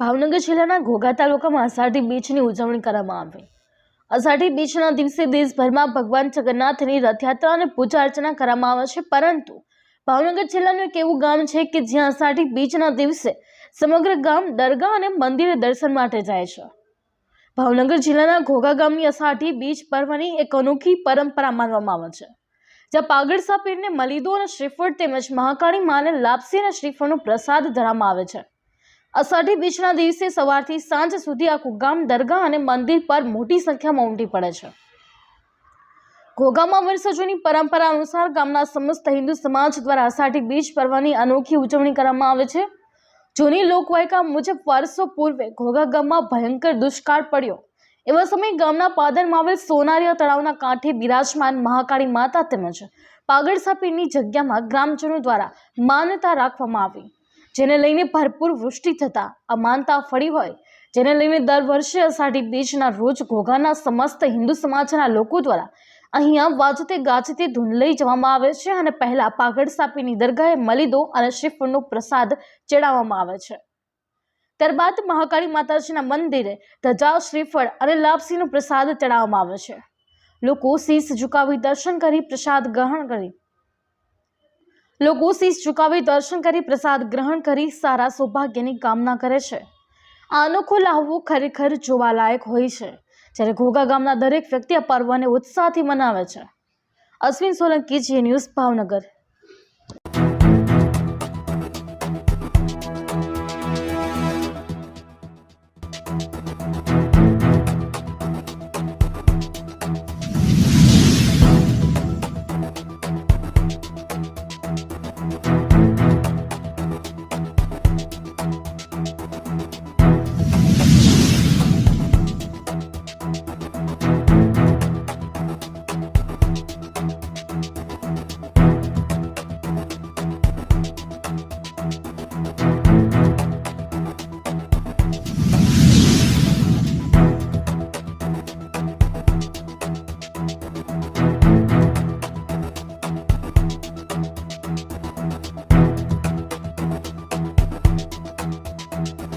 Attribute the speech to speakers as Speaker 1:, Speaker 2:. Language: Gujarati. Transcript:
Speaker 1: ભાવનગર જિલ્લાના ઘોઘા તાલુકામાં અષાઢી બીજની ઉજવણી કરવામાં આવી. અષાઢી બીજના દિવસે દેશભરમાં ભગવાન જગન્નાથની રથયાત્રા અને પૂજા અર્ચના કરવામાં આવે છે, પરંતુ ભાવનગર જિલ્લાનું એક એવું ગામ છે કે જ્યાં અષાઢી બીજના દિવસે સમગ્ર ગામ દરગાહ અને મંદિરે દર્શન માટે જાય છે. ભાવનગર જિલ્લાના ઘોઘા ગામની અષાઢી બીજ પર્વની એક અનોખી પરંપરા માનવામાં આવે છે, જ્યાં પાગડ પીરને મલિદો અને શ્રીફળ તેમજ મહાકાળી માને લાપસી અને શ્રીફળનો પ્રસાદ ધરવામાં આવે છે. અષાઢી બીજના દિવસે સવારથી સાંજ સુધી આખું ગામ દરગાહ અને મંદિર પર મોટી સંખ્યામાં ઉમટી પડે છે. ઘોઘામાં વર્ષો પરંપરા અનુસાર ગામના સમસ્ત હિન્દુ સમાજ દ્વારા અષાઢી બીજ પર્વની અનોખી ઉજવણી કરવામાં આવે છે. જૂની લોકવાયકા મુજબ વર્ષો પૂર્વે ઘોઘા ગામમાં ભયંકર દુષ્કાળ પડ્યો. એવા સમયે ગામના પાદરમાં આવેલ સોનારિયા તળાવના કાંઠે બિરાજમાન મહાકાળી માતા તેમજ પાગડ સાપીની જગ્યામાં ગ્રામજનો દ્વારા માન્યતા રાખવામાં આવી. જેને લઈને ભરપૂર વૃષ્ટિ થતા આ માનતા ફળી હોય. જેને લઈને દર વર્ષે અષાઢી બીજના રોજ ઘોઘાના સમસ્ત હિન્દુ સમાજના લોકો દ્વારા અહીંયા વાજતે ગાજતે ધૂન લઈ જવામાં આવે છે અને પહેલા પાગડ સાપીની દરગાહે મલિદો અને શ્રીફળનો પ્રસાદ ચડાવવામાં આવે છે. ત્યારબાદ મહાકાળી માતાજીના મંદિરે ધજા, શ્રીફળ અને લાપસીનો પ્રસાદ ચડાવવામાં આવે છે. લોકો શીશ ઝુકાવી દર્શન કરી પ્રસાદ ગ્રહણ કરી લોકો શીશ ઝુકાવી દર્શન કરી, પ્રસાદ ગ્રહણ કરી સારા સૌભાગ્યની કામના કરે છે. આ અનોખો લાહવો ખરેખર જોવાલાયક હોય છે. જ્યારે ઘોઘા ગામના દરેક વ્યક્તિ આ પર્વને ઉત્સાહથી મનાવે છે. અશ્વિન સોલંકી, જી ન્યૂઝ, ભાવનગર.